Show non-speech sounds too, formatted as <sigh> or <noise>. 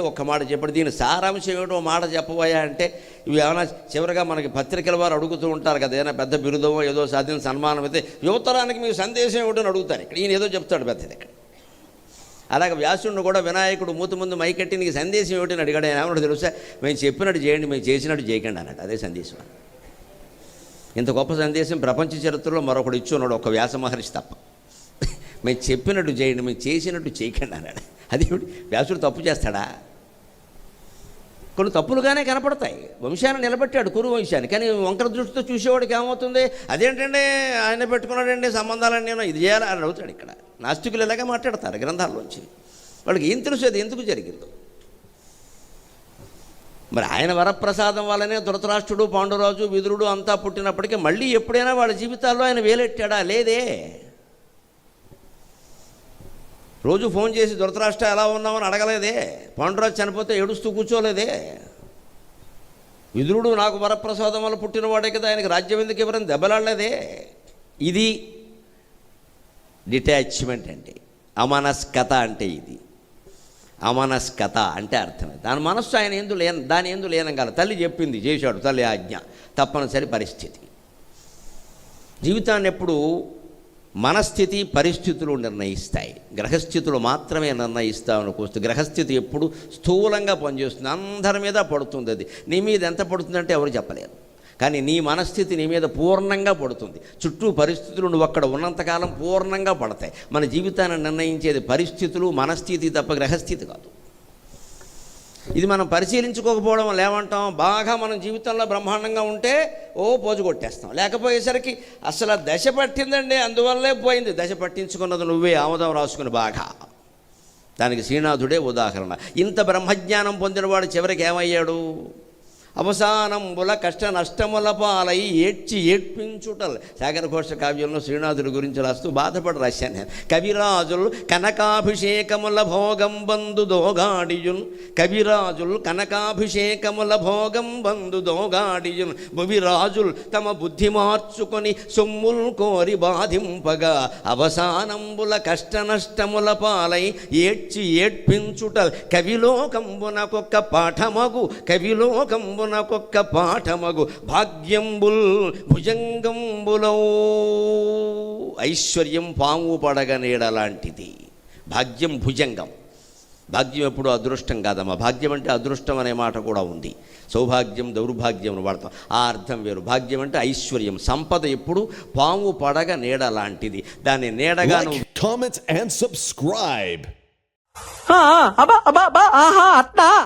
ఒక్క మాట చెప్పండి. దీని సారాంశం ఏమిటో మాట చెప్పబోయా అంటే ఇవి ఏమైనా చివరిగా మనకి పత్రికల వారు అడుగుతూ ఉంటారు కదా ఏదైనా పెద్ద బిరుదమో ఏదో సాధించిన సన్మానం అయితే యువతరానికి మీకు సందేశం ఏమిటో అడుగుతారు. ఇక్కడ ఈయన ఏదో చెప్తాడు పెద్దది ఇక్కడ. అలాగే వ్యాసుడిని కూడా వినాయకుడు మూత ముందు మైకెట్టి నీకు సందేశం ఏమిటని అడిగాడు. ఆయన ఏమన్నా తెలుసా? మేము చెప్పినట్టు చేయండి మేము చేసినట్టు చేయకండి అన్నట్టు అదే సందేశం. ఇంత గొప్ప సందేశం ప్రపంచ చరిత్రలో మరొకడు ఇచ్చి ఉన్నాడు ఒక వ్యాస మహర్షి తప్ప. <laughs> మేము చెప్పినట్టు చేయండి మేము చేసినట్టు చేయకండి అన్నాడు. అది వ్యాసుడు తప్పు చేస్తాడా? కొన్ని తప్పులుగానే కనపడతాయి. వంశాన్ని నిలబెట్టాడు కురు వంశాన్ని. కానీ వంకర దృష్టితో చూసేవాడికి ఏమవుతుంది? అదేంటండి ఆయన పెట్టుకున్నాడండి సంబంధాలన్నీ నేను ఇది చేయాలి అని అడుగుతాడు ఇక్కడ. నాస్తికులు ఇలాగే మాట్లాడతారు గ్రంథాల్లోంచి. వాళ్ళకి ఏం తెలుసు అది? ఎందుకు జరిగిందో? మరి ఆయన వరప్రసాదం వల్లనే ధృతరాష్ట్రుడు పాండురాజు విదురుడు అంతా పుట్టినప్పటికీ మళ్ళీ ఎప్పుడైనా వాళ్ళ జీవితాల్లో ఆయన వేలెట్టాడా? లేదే. రోజు ఫోన్ చేసి ధృతరాష్ట్ర ఎలా ఉన్నామని అడగలేదే. పాండురాజు చనిపోతే ఏడుస్తూ కూర్చోలేదే. విదురుడు నాకు వరప్రసాదం వల్ల పుట్టినవాడే కదా ఆయనకి రాజ్యం ఎందుకు ఎవరని దెబ్బలాడలేదే. ఇది డిటాచ్మెంట్ అంటే అమనస్కత అంటే ఇది. అమనస్కత అంటే అర్థమే. దాని మనస్సు ఆయన ఎందు లేన దాని ఎందు లేనగల తల్లి చెప్పింది చేశాడు తల్లి ఆజ్ఞ తప్పనిసరి పరిస్థితి. జీవితాన్ని ఎప్పుడు మనస్థితి పరిస్థితులు నిర్ణయిస్తాయి. గ్రహస్థితులు మాత్రమే నిర్ణయిస్తామని కూస్తూ. గ్రహస్థితి ఎప్పుడు స్థూలంగా పనిచేస్తుంది. అందరి మీద పడుతుంది అది. నీ మీద ఎంత పడుతుందంటే ఎవరు చెప్పలేరు. కానీ నీ మనస్థితి నీ మీద పూర్ణంగా పడుతుంది. చుట్టూ పరిస్థితులు నువ్వు అక్కడ ఉన్నంతకాలం పూర్ణంగా పడతాయి. మన జీవితాన్ని నిర్ణయించేది పరిస్థితులు మనస్థితి తప్ప గ్రహస్థితి కాదు. ఇది మనం పరిశీలించుకోకపోవడం లేవంటాం. బాగా మనం జీవితంలో బ్రహ్మాండంగా ఉంటే ఓ పోజు కొట్టేస్తాం. లేకపోయేసరికి అసలు దశ పట్టిందండి అందువల్లే పోయింది. దశ పట్టించుకున్నది నువ్వే ఆమోదం రాసుకుని బాగా. దానికి శ్రీనాథుడే ఉదాహరణ. ఇంత బ్రహ్మజ్ఞానం పొందినవాడు చివరికి ఏమయ్యాడు? అవసానంబుల కష్ట నష్టముల పాలై ఏడ్చి ఏడ్పించుటల్. సాగరఘోష కావ్యంలో శ్రీనాథుడి గురించి రాస్తూ బాధపడి రాశాను నేను కవిరాజులు కనకాభిషేకముల భోగం బంధు దోగాడియున్. కవిరాజులు కనకాభిషేకముల భోగం బంధు దోగాడియున్. భువిరాజులు తమ బుద్ధి మార్చుకొని సొమ్ముల్ కోరి బాధింపగా అవసానంబుల కష్ట నష్టముల పాలై ఏడ్చి ఏడ్పించుటల్. కవిలోకంబునకొక్క పాఠమగు. కవిలోకంబునకొక్క పాఠమగు. భాగ్యంబుల్ భుజంగంబులో. ఐశ్వర్యం పాము పడగ నీడలాంటిది భాగ్యం భుజంగం. భాగ్యం ఎప్పుడు అదృష్టం కాదమ్మా. భాగ్యం అంటే అదృష్టం అనే మాట కూడా ఉంది. సౌభాగ్యం దౌర్భాగ్యం అని వాడతాం. ఆ అర్థం వేరు. భాగ్యం అంటే ఐశ్వర్యం. సంపద ఎప్పుడు పాము పడగ నీడ లాంటిది. దాన్ని నీడగా. ఆ, అబ్బా అబ్బా అబ్బా ఆహా అట్నా